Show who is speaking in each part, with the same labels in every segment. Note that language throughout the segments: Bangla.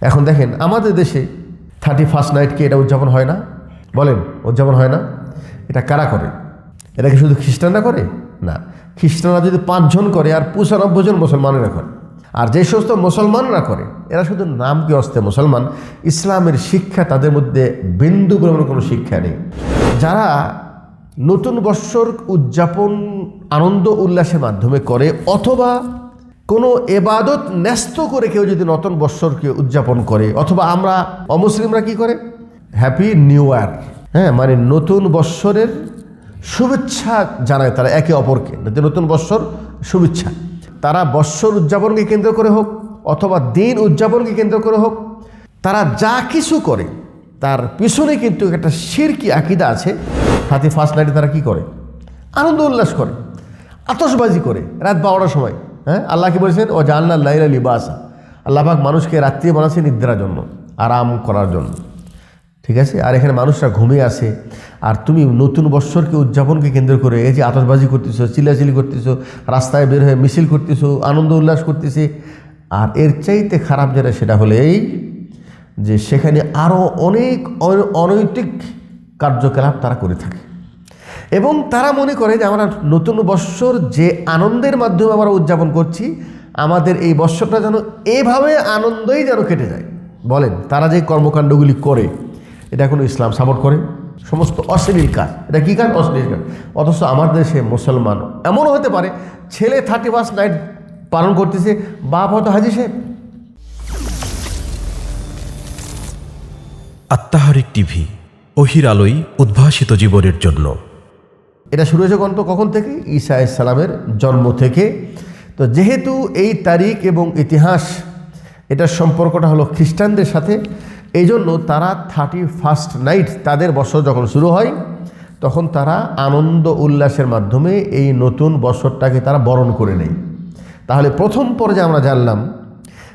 Speaker 1: এখন দেখেন, আমাদের দেশে থার্টি ফার্স্ট নাইটকে এটা উদযাপন হয় না? বলেন, উদযাপন হয় না? এটা কারা করে? এটা কি শুধু খ্রিস্টানরা করে? না। খ্রিস্টানরা যদি পাঁচজন করে, আর পঁচানব্বই জন মুসলমানেরা করে। আর যে সমস্ত মুসলমানরা করে, এরা শুধু নাম কি অস্তে মুসলমান? ইসলামের শিক্ষা তাদের মধ্যে বিন্দু পরিমাণ কোনো শিক্ষা নেই। যারা নতুন বৎসর উদযাপন আনন্দ উল্লাসের মাধ্যমে করে, অথবা কোনো এবাদত ন্যস্ত করে কেউ যদি নতুন বৎসরকে উদযাপন করে, অথবা আমরা অমুসলিমরা কি করে? হ্যাপি নিউ ইয়ার হ্যাঁ মানে নতুন বৎসরের শুভেচ্ছা জানায় তারা একে অপরকে। নতুন বৎসর শুভেচ্ছা। তারা বৎসর উদযাপনকে কেন্দ্র করে হোক, অথবা দিন উদযাপনকে কেন্দ্র করে হোক, তারা যা কিছু করে, তার পিছনে কিন্তু একটা শিরকি আকিদা আছে। হাতি ফার্স্ট নাইটে তারা কি করে? আনন্দ উল্লাস করে আতসবাজি করে, রাত বারোটার সময়। হ্যাঁ? আল্লাহ কি বলেছেন? ও জানলা লাইলা লিবাসা আল্লাহবাক মানুষকে রাত্রি বানাচ্ছে নিদ্রার জন্য, আরাম করার জন্য। ঠিক আছে? আর এখানে মানুষরা ঘুমিয়ে আসে। আর তুমি নতুন বৎসরকে উদযাপনকে কেন্দ্র করে এই যে আতসবাজি করতেছো চিলাচিলি করতেছো, রাস্তায় বের হয়ে মিছিল করতেছো, আনন্দ উল্লাস করতেছে। আর এর চাইতে খারাপ যেটা, সেটা হলো এই যে সেখানে আরও অনেক অনৈতিক কার্যকলাপ তারা করে থাকে। এবং তারা মনে করে যে আমরা নতুন বৎসর যে আনন্দের মাধ্যমে আমরা উদযাপন করছি, আমাদের এই বৎসরটা যেন এভাবে আনন্দই যেন কেটে যায়। বলেন, তারা যে কর্মকাণ্ডগুলি করে, এটা কোনো ইসলাম সাপোর্ট করে? সমস্ত অশ্লীল কাজ। এটা কী কাজ? অশ্লীল কাজ। অথচ আমার দেশে মুসলমান, এমনও হতে পারে, ছেলে থার্টি ফার্স্ট নাইট পালন করতেছে, বাপ হয়তো হাজি সাহেব।
Speaker 2: আত্মাহারিক টিভি, অহির আলোয় উদ্ভাসিত জীবনের জন্য।
Speaker 1: এটা শুরু হয়েছে কখন কখন থেকে? ঈসা সালামের জন্ম থেকে। তো যেহেতু এই তারিখ এবং ইতিহাস, এটার সম্পর্কটা হলো খ্রিস্টানদের সাথে এই জন্য তারা থার্টি ফার্স্ট নাইট তাদের বছর যখন শুরু হয়, তখন তারা আনন্দ উল্লাসের মাধ্যমে এই নতুন বছরটাকে তারা বরণ করে নেয়। তাহলে প্রথম পর্যায়ে আমরা জানলাম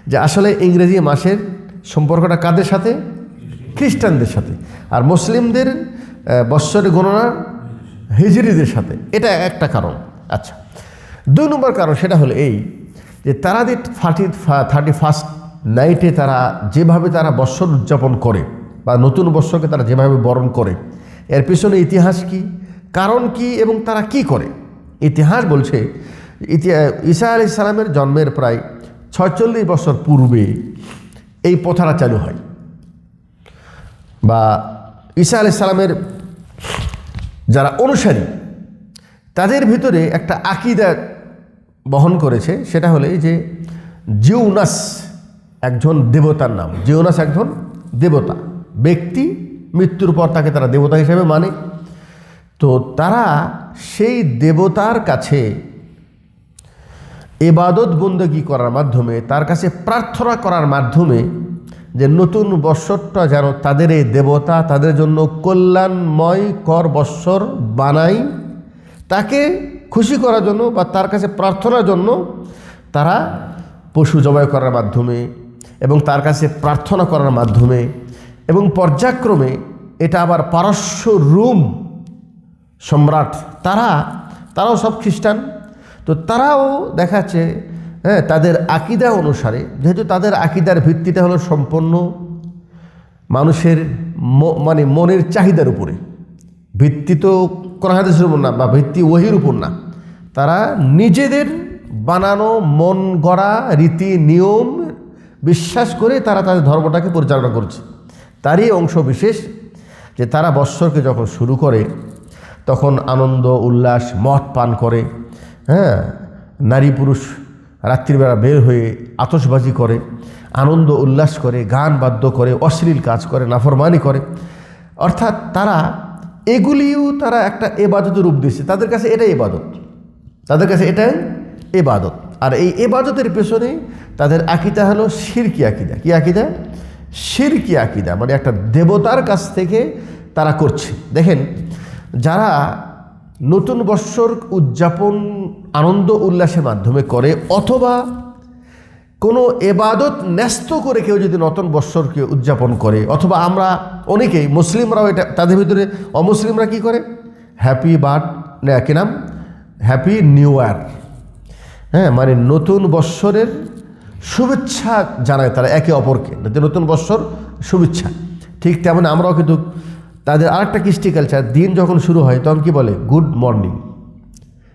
Speaker 1: যে আসলে ইংরেজি মাসের সম্পর্কটা কাদের সাথে? খ্রিস্টানদের সাথে। আর মুসলিমদের বৎসরের গণনা হিজড়িদের সাথে। এটা একটা কারণ। আচ্ছা দুই নম্বর কারণ সেটা হলো এই যে তারা যে থার্টি থার্টি ফার্স্ট নাইটে তারা যেভাবে তারা বৎসর উদযাপন করে বা নতুন বৎসরকে তারা যেভাবে বরণ করে, এর পিছনে ইতিহাস কি, কারণ কি এবং তারা কি করে? ইতিহাস বলছে ঈসা আলি সালামের জন্মের প্রায় ছয়চল্লিশ বছর পূর্বে এই প্রথাটা চালু হয়। বা ঈসা আলি সালামের যারা অনুসারী, তাদের ভিতরে একটা আকিদা বহন করেছে, সেটা হলে যে জিউনাস একজন দেবতার নাম। জিউনাস একজন দেবতা। ব্যক্তি মৃত্যুর পর তাকে তারা দেবতা হিসেবে মানে। তো তারা সেই দেবতার কাছে এবাদত বন্দগি করার মাধ্যমে, তার কাছে প্রার্থনা করার মাধ্যমে যে নতুন বৎসরটা যেন তাদের এই দেবতা, তাদের জন্য কল্যাণময় কর বৎসর বানাই। তাকে খুশি করার জন্য বা তার কাছে প্রার্থনার জন্য তারা পশু জবাই করার মাধ্যমে এবং তার কাছে প্রার্থনা করার মাধ্যমে এবং পর্যায়ক্রমে এটা আবার পারস্য রুম সম্রাট, তারা, তারাও সব খ্রিস্টান। তো তারাও দেখাচ্ছে হ্যাঁ তাদের আকিদা অনুসারে, যেহেতু তাদের আকিদার ভিত্তিটা হলো সম্পূর্ণ মানুষের মানে মনের চাহিদার উপরে, ভিত্তি তো কোরআন উপর না, বা ভিত্তি ওহির উপর না, তারা নিজেদের বানানো মন গড়া রীতি নিয়ম বিশ্বাস করে তারা তাদের ধর্মটাকে পরিচালনা করছে। তারই অংশ বিশেষ যে তারা বৎসরকে যখন শুরু করে, তখন আনন্দ, উল্লাস, মদ পান করে হ্যাঁ নারী পুরুষ রাত্রিবেলা বের হয়ে আতসবাজি করে, আনন্দ উল্লাস করে, গান বাদ্য করে, অশ্লীল কাজ করে, নাফরমানি করে। অর্থাৎ তারা এগুলিও তারা একটা এবাদতের রূপ দিচ্ছে তাদের কাছে এটাই এবাদত। তাদের কাছে এটাই এবাদত। আর এই এবাদতের পেছনে তাদের আকিদা হলো শিরকি আকিদা। কি আকিদা? শিরকি আকিদা। মানে একটা দেবতার কাছ থেকে তারা করছে। দেখেন, যারা নতুন বৎসর উদযাপন আনন্দ উল্লাসের মাধ্যমে করে, অথবা কোনো এবাদত ন্যস্ত করে কেউ যদি নতুন বৎসরকে উদযাপন করে, অথবা আমরা অনেকেই মুসলিমরাও এটা, তাদের ভিতরে অমুসলিমরা কি করে? হ্যাপি বার্থ কি নাম? হ্যাপি নিউ ইয়ার হ্যাঁ মানে নতুন বৎসরের শুভেচ্ছা জানায় তারা একে অপরকে নতুন বৎসর শুভেচ্ছা। ঠিক তেমন আমরাও কিন্তু তাদের আরেকটা কৃষ্টি কালচার দিন যখন শুরু হয়, তখন কি বলে? গুড মর্নিং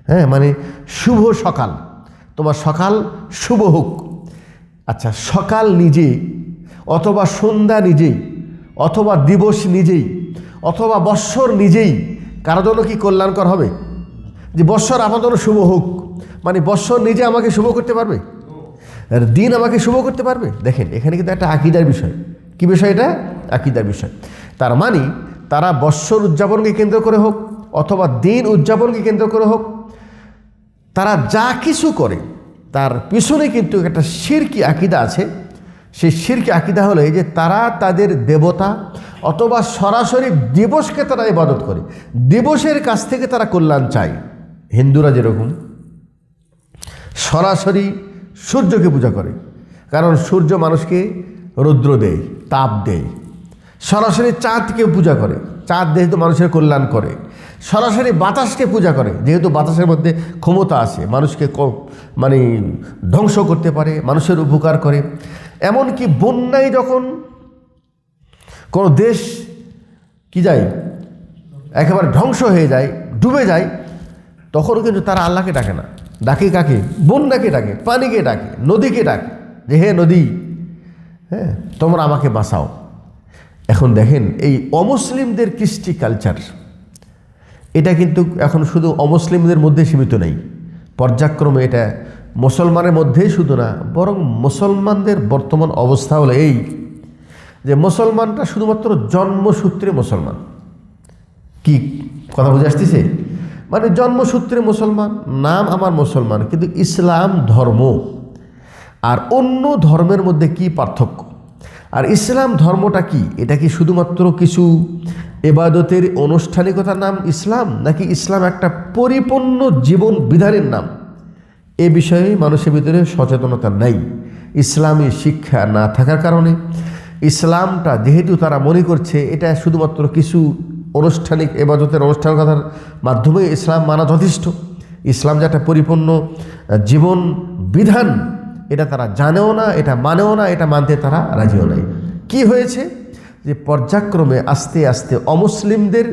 Speaker 1: হ্যাঁ মানে শুভ সকাল। তোমার সকাল শুভ হোক। আচ্ছা সকাল নিজে অথবা সন্ধ্যা নিজেই, অথবা দিবস নিজেই, অথবা বৎসর নিজেই, কারও জন্য কি কল্যাণকর হবে? যে বৎসর আমার জন্য শুভ হোক মানে বৎসর নিজে আমাকে শুভ করতে পারবে? আর দিন আমাকে শুভ করতে পারবে? দেখেন, এখানে কিন্তু একটা আকিদার বিষয়। কি বিষয় এটা? আকিদার বিষয়। তার মানে তারা বৎসর উদযাপনকে কেন্দ্র করে হোক অথবা দিন উদযাপনকে কেন্দ্র করে হোক, তারা যা কিছু করে, তার পিছনে কিন্তু একটা শিরকি আকিদা আছে। সেই শিরকি আকিদা হলো যে তারা তাদের দেবতা অথবা সরাসরি দিবসকে তারা ইবাদত করে। দিবসের কাছ থেকে তারা কল্যাণ চায়। হিন্দুরা যেরকম সরাসরি সূর্যকে পূজা করে, কারণ সূর্য মানুষকে রৌদ্র দেয়, তাপ দেয়। সরাসরি চাঁদকে পূজা করে। চাঁদ যেহেতু মানুষের কল্যাণ করে। সরাসরি বাতাসকে পূজা করে। যেহেতু বাতাসের মধ্যে ক্ষমতা আছে, মানুষকে মানে ধ্বংস করতে পারে, মানুষের উপকার করে। এমনকি বন্যায় যখন কোনো দেশ কি যায়, একেবারে ধ্বংস হয়ে যায়, ডুবে যায়, তখনও কিন্তু তারা আল্লাহকে ডাকে না। ডাকে কাকে? বন্যাকে ডাকে, পানিকে ডাকে, নদীকে ডাকে। যে হে নদী হ্যাঁ তোমরা আমাকে বাঁচাও। এখন দেখেন, এই অমুসলিমদের কৃষ্টি কালচার এটা কিন্তু এখন শুধু অমুসলিমদের মধ্যে সীমিত নেই। পর্যায়ক্রমে এটা মুসলমানের মধ্যেই শুধু না, বরং মুসলমানদের বর্তমান অবস্থা হলো এই, যে মুসলমানটা শুধুমাত্র জন্মসূত্রে মুসলমান। কি কথা বুঝে আসতেছে? মানে জন্মসূত্রে মুসলমান, নাম আমার মুসলমান, কিন্তু ইসলাম ধর্ম। আর অন্য ধর্মের মধ্যে কি পার্থক্য? আর ইসলাম ধর্মটা কি? এটা কি শুধুমাত্র কিছু এবাদতের আনুষ্ঠানিকতার নাম ইসলাম, নাকি ইসলাম একটা পরিপূর্ণ জীবন বিধানের নাম? এ বিষয়ে মানুষের ভিতরে সচেতনতা নেই। ইসলামী শিক্ষা না থাকার কারণে ইসলামটা যেহেতু তারা মনে করছে, এটা শুধুমাত্র কিছু আনুষ্ঠানিক এবাদতের আনুষ্ঠানিকতার মাধ্যমে ইসলাম মানা যথেষ্ট। ইসলাম যে একটা পরিপূর্ণ জীবন বিধান এটা তারা জানেও না, এটা মানেও না, এটা মানতে তারা রাজিও নাই। কি হয়েছে? যে পর্যায়ক্রমে আস্তে আস্তে অমুসলিমদের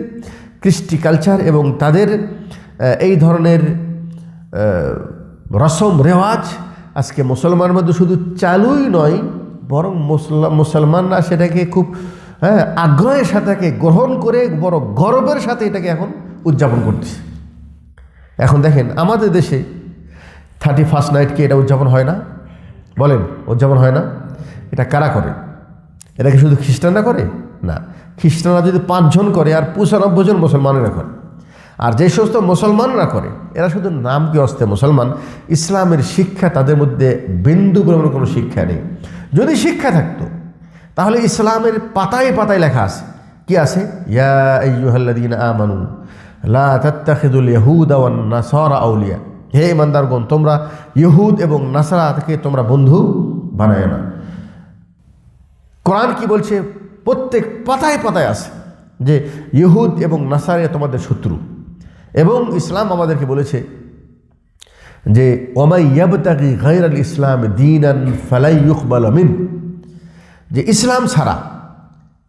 Speaker 1: কৃষ্টি কালচার এবং তাদের এই ধরনের রসম রেওয়াজ আজকে মুসলমানের মধ্যে শুধু চালুই নয়, বরং মুসলা, মুসলমানরা সেটাকে খুব হ্যাঁ আগ্রহের সাথে গ্রহণ করে, বড় গর্বের সাথে এটাকে এখন উদযাপন করতেছে। এখন দেখেন, আমাদের দেশে থার্টি ফার্স্ট নাইটকে এটা উদযাপন হয় না। বলেন উদযাপন হয় না, এটা কারা করে? এটা কি শুধু খ্রিস্টানরা করে? না। খ্রিস্টানরা যদি পাঁচজন করে, আর পঁচানব্বই জন মুসলমানেরা করে। আর যে সমস্ত মুসলমানরা করে, এরা শুধু নাম কি অস্তে মুসলমান? ইসলামের শিক্ষা তাদের মধ্যে বিন্দু পরিমাণ কোনো শিক্ষা নেই। যদি শিক্ষা থাকতো, তাহলে ইসলামের পাতায় পাতায় লেখা আছে। কি আছে? ইয়া আমানু, লা তাত্তাখিদুল ইয়াহুদা ওয়ান আউলিয়া। হে ইমানদারগণ, তোমরা ইহুদ এবং নাসারা থেকে তোমরা বন্ধু বানায় না। কোরআন কি বলছে? প্রত্যেক পাতায় পাতায় আছে যে ইহুদ এবং নাসারে তোমাদের শত্রু। এবং ইসলাম আমাদেরকে বলেছে যে ওমাই ইয়াবতাকি গাইর আল ইসলাম দিনান ফালাই ইউকবাল মিন। যে ইসলাম ছাড়া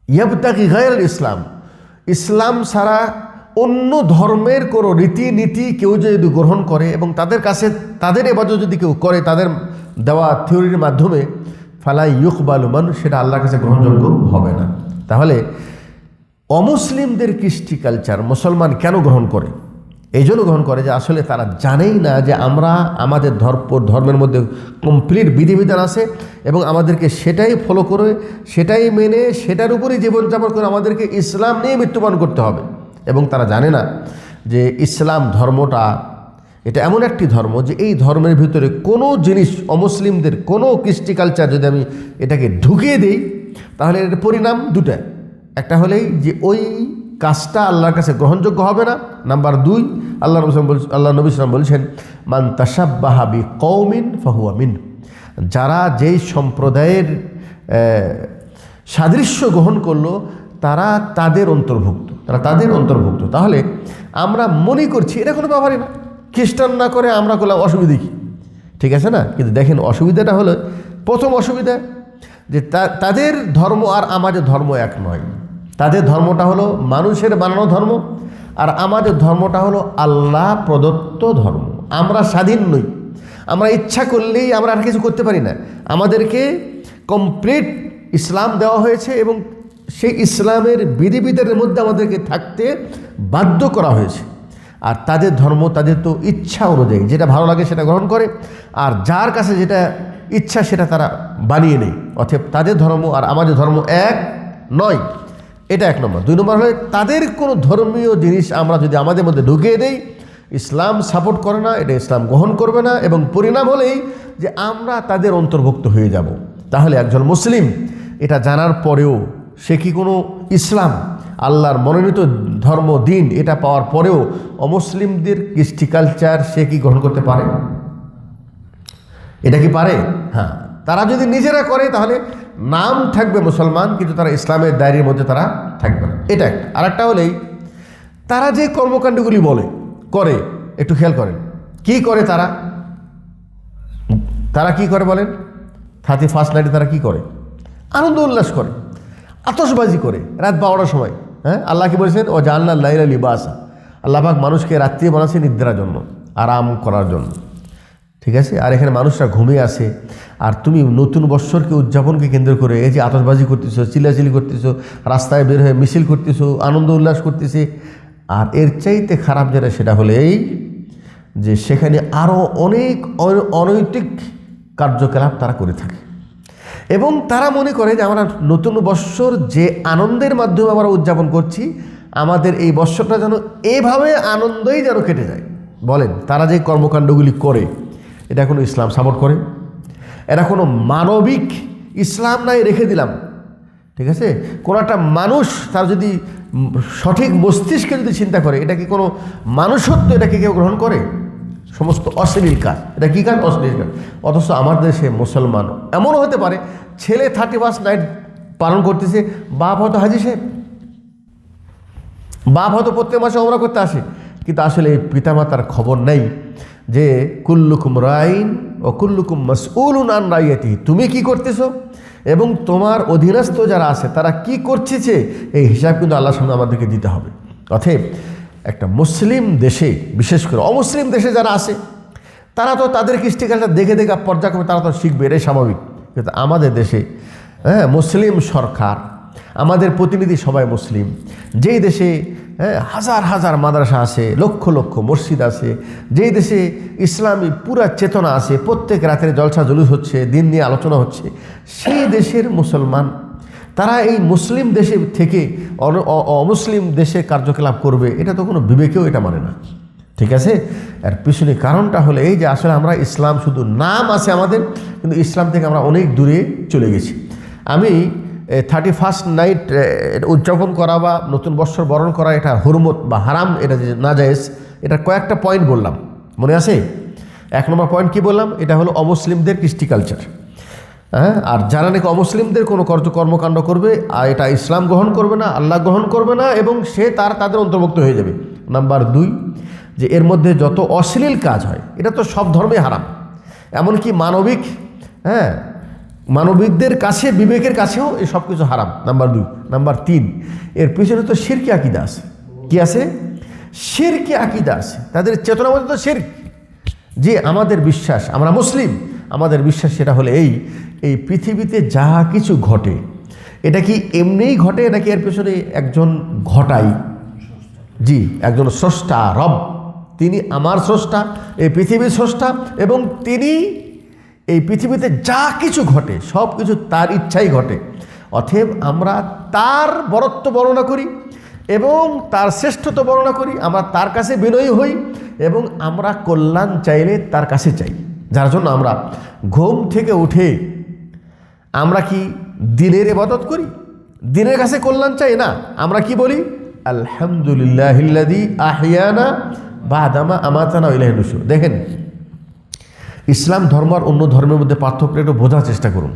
Speaker 1: ইয়াবতাকি গাইর আল ইসলাম ইসলাম ছাড়া অন্য ধর্মের কোনো রীতিনীতি কেউ যদি গ্রহণ করে এবং তাদের কাছে, তাদের এবাজত যদি কেউ করে, তাদের দেওয়া থিওরির মাধ্যমে, ফালাই ইউকবাল মান সেটা আল্লাহর কাছে গ্রহণযোগ্য হবে না। তাহলে, অমুসলিমদের কৃষ্টি কালচার মুসলমান কেন গ্রহণ করে? এই জন্য গ্রহণ করে যে আসলে তারা জানেই না যে আমরা আমাদের ধর্ম ধর্মের মধ্যে কমপ্লিট বিধিবিধান আছে এবং আমাদেরকে সেটাই ফলো করে, সেটাই মেনে, সেটার উপরেই জীবনযাপন করে আমাদেরকে ইসলাম নিয়ে মৃত্যুবরণ করতে হবে। এবং তারা জানে না যে ইসলাম ধর্মটা, এটা এমন একটি ধর্ম যে এই ধর্মের ভিতরে কোনো জিনিস অমুসলিমদের, কোনো কৃষ্টি কালচার যদি আমি এটাকে ঢুকিয়ে দিই, তাহলে এর পরিণাম দুটা। একটা হলেই যে ওই কাজটা আল্লাহর কাছে গ্রহণযোগ্য হবে না। নাম্বার দুই, আল্লাহ নবী বল- আল্লাহ নবী সালাম বলছেন, মান তাসাব্বাহাবি কৌমিন ফাহুয়া মিন। যারা যেই সম্প্রদায়ের সাদৃশ্য গ্রহণ করল, তারা তাদের অন্তর্ভুক্ত। তারা তাদের অন্তর্ভুক্ত। তাহলে আমরা মনে করছি এটা কোনো ব্যাপারই না। খ্রিস্টান না করে আমরা করলাম অসুবিধে কি? ঠিক আছে না? কিন্তু দেখেন অসুবিধাটা হলো, প্রথম অসুবিধা যে তাদের ধর্ম আর আমাদের ধর্ম এক নয়। তাদের ধর্মটা হলো মানুষের বানানো ধর্ম আর আমাদের ধর্মটা হলো আল্লাহ প্রদত্ত ধর্ম। আমরা স্বাধীন নই। আমরা ইচ্ছা করলেই আমরা আর কিছু করতে পারি না। আমাদেরকে কমপ্লিট ইসলাম দেওয়া হয়েছে এবং সেই ইসলামের বিধিবিধানের মধ্যে আমাদেরকে থাকতে বাধ্য করা হয়েছে। আর তাদের ধর্ম, তাদের তো ইচ্ছা অনুযায়ী, যেটা ভালো লাগে সেটা গ্রহণ করে, আর যার কাছে যেটা ইচ্ছা সেটা তারা বানিয়ে নেয়। অতএব তাদের ধর্ম আর আমাদের ধর্ম এক নয়। এটা এক নম্বর। দুই নম্বর হলে, তাদের কোনো ধর্মীয় জিনিস আমরা যদি আমাদের মধ্যে ঢুকিয়ে দেই, ইসলাম সাপোর্ট করে না, এটা ইসলাম গ্রহণ করবে না, এবং পরিণাম হলেই যে আমরা তাদের অন্তর্ভুক্ত হয়ে যাব। তাহলে একজন মুসলিম, এটা জানার পরেও সে কি কোনো ইসলাম? আল্লাহর মনোনীত ধর্ম, দিন এটা পাওয়ার পরেও অমুসলিমদের কৃষ্টি কালচার সে কি গ্রহণ করতে পারে? এটা কি পারে? হ্যাঁ। তারা যদি নিজেরা করে তাহলে নাম থাকবে মুসলমান, কিন্তু তারা ইসলামের দায়ের মধ্যে তারা থাকবে না। এটা একটা। আর একটা হলেই তারা যে কর্মকাণ্ডগুলি বলে, করে, একটু খেয়াল করেন। কি করে তারা? তারা কি করে বলেন? থার্টি ফার্স্ট নাইটে তারা কি করে? আনন্দ উল্লাস করে। আতসবাজি করে, রাত বারোটার সময় হ্যাঁ? আল্লাহকে বলেছেন? ও জানলা লাইলা লিবাসা। আল্লাহবাক মানুষকে রাত্রি বানাচ্ছে নিদ্রার জন্য, আরাম করার জন্য। ঠিক আছে? আর এখানে মানুষরা ঘুমিয়ে আসে আর তুমি নতুন বৎসরকে উদযাপনকে কেন্দ্র করে এই যে আতসবাজি করতেছো চিলাচিলি করতেছো, রাস্তায় বের হয়ে মিছিল করতেছো, আনন্দ উল্লাস করতেছে। আর এর চাইতে খারাপ যেটা, সেটা হলে এই যে সেখানে আরও অনেক অনৈতিক কার্যকলাপ তারা করে থাকে। এবং তারা মনে করে যে আমরা নতুন বৎসর যে আনন্দের মাধ্যমে আমরা উদযাপন করছি, আমাদের এই বৎসরটা যেন এভাবে আনন্দই যেন কেটে যায়। বলেন, তারা যে কর্মকাণ্ডগুলি করে, এটা কোনো ইসলাম সাপোর্ট করে? এরা কোনো মানবিক ইসলাম নাই রেখে দিলাম। ঠিক আছে? কোনো একটা মানুষ তার যদি সঠিক মস্তিষ্কে যদি চিন্তা করে, এটা কি কোনো মানুষত্ব এটাকে কেউ গ্রহণ করে? সমস্ত অশ্লীল কাজ। এটা কী কাজ? অশ্লীল কাজ। অথচ আমার দেশে মুসলমান, এমনও হতে পারে, ছেলে থার্টি ফার্স্ট নাইট পালন করতেছে, বাপ হয়তো হাজি সাহেব, বাপ হয়তো প্রত্যেক মাসে ওমরা করতে আসে, কিন্তু আসলে এই পিতামাতার খবর নেই যে কুল্লুকুম রাইন ও কুল্লুকুম মাসউলুন আন রাইয়াতি, তুমি কি করতেছো? এবং তোমার অধীনস্থ যারা আছে, তারা কি করছে এই হিসাব কিন্তু আল্লাহর সামনে আমাদেরকে দিতে হবে। অতএব একটা মুসলিম দেশে বিশেষ করে অমুসলিম দেশে যারা আছে তারা তো তাদের কৃষ্টিকালটা দেখে দেখে পর্যায়ক্রমে তারা তো শিখবে এটাই স্বাভাবিক। কিন্তু আমাদের দেশে হ্যাঁ মুসলিম সরকার আমাদের প্রতিনিধি সবাই মুসলিম। যেই দেশে হ্যাঁ, হাজার হাজার মাদ্রাসা আছে লক্ষ লক্ষ মসজিদ আছে যেই দেশে ইসলামী পুরা চেতনা আছে প্রত্যেক রাতের জলসা জলুস হচ্ছে দিন নিয়ে আলোচনা হচ্ছে সেই দেশের মুসলমান তারা এই মুসলিম দেশে থেকে অমুসলিম দেশে কার্যকলাপ করবে, এটা তো কোনো বিবেকেও এটা মানে না। ঠিক আছে? আর পিছনে কারণটা হলো এই যে আসলে আমরা ইসলাম শুধু নাম আছে আমাদের, কিন্তু ইসলাম থেকে আমরা অনেক দূরে চলে গেছি। আমি থার্টি ফার্স্ট নাইট উদযাপন করা বা নতুন বৎসর বরণ করা এটা হুরমত বা হারাম, এটা যে না জায়েজ এটা কয়েকটা পয়েন্ট বললাম। মনে আছে? এক নম্বর পয়েন্ট কি বললাম? এটা হলো অমুসলিমদের কৃষ্টি কালচার হ্যাঁ? আর যারা নাকি অমুসলিমদের কোনো কর্মকাণ্ড করবে আর এটা ইসলাম গ্রহণ করবে না, আল্লাহ গ্রহণ করবে না, এবং সে তার তাদের অন্তর্ভুক্ত হয়ে যাবে। নাম্বার দুই, যে এর মধ্যে যত অশ্লীল কাজ হয়, এটা তো সব ধর্মে হারাম। এমনকি মানবিক হ্যাঁ মানবিকদের কাছে, বিবেকের কাছেও এই সব কিছু হারাম। নাম্বার দুই। নাম্বার তিন, এর পিছনে তো শিরকি আকিদা আছে। কি আছে? শিরকি আকিদা আছে। তাদের চেতনা মধ্যে তো শিরক। যে আমাদের বিশ্বাস, আমরা মুসলিম, আমাদের বিশ্বাস সেটা হলে এই এই পৃথিবীতে যা কিছু ঘটে, এটা কি এমনিই ঘটে নাকি এর পেছনে একজন ঘটাই? জি, একজন স্রষ্টা, রব। তিনি আমার স্রষ্টা, এই পৃথিবীর স্রষ্টা, এবং তিনি এই পৃথিবীতে যা কিছু ঘটে, সব কিছু তার ইচ্ছাই ঘটে। অতএব আমরা তার বরত্ব বর্ণনা করি এবং তার শ্রেষ্ঠত্ব বর্ণনা করি, আমরা তার কাছে বিনয়ী হই এবং আমরা কল্যাণ চাইলে তার কাছে চাই যার জন্য আমরা ঘুম থেকে উঠে আমরা কি দিনের এবাদত করি? দিনের কাছে কল্যাণ চাই না। আমরা কি বলি? আলহামদুলিল্লাহ আহিয়ানা বাদামা আমাতানা ইলাহিনুসু দেখেন, ইসলাম ধর্ম আর অন্য ধর্মের মধ্যে পার্থক্য একটু বোঝার চেষ্টা করুন।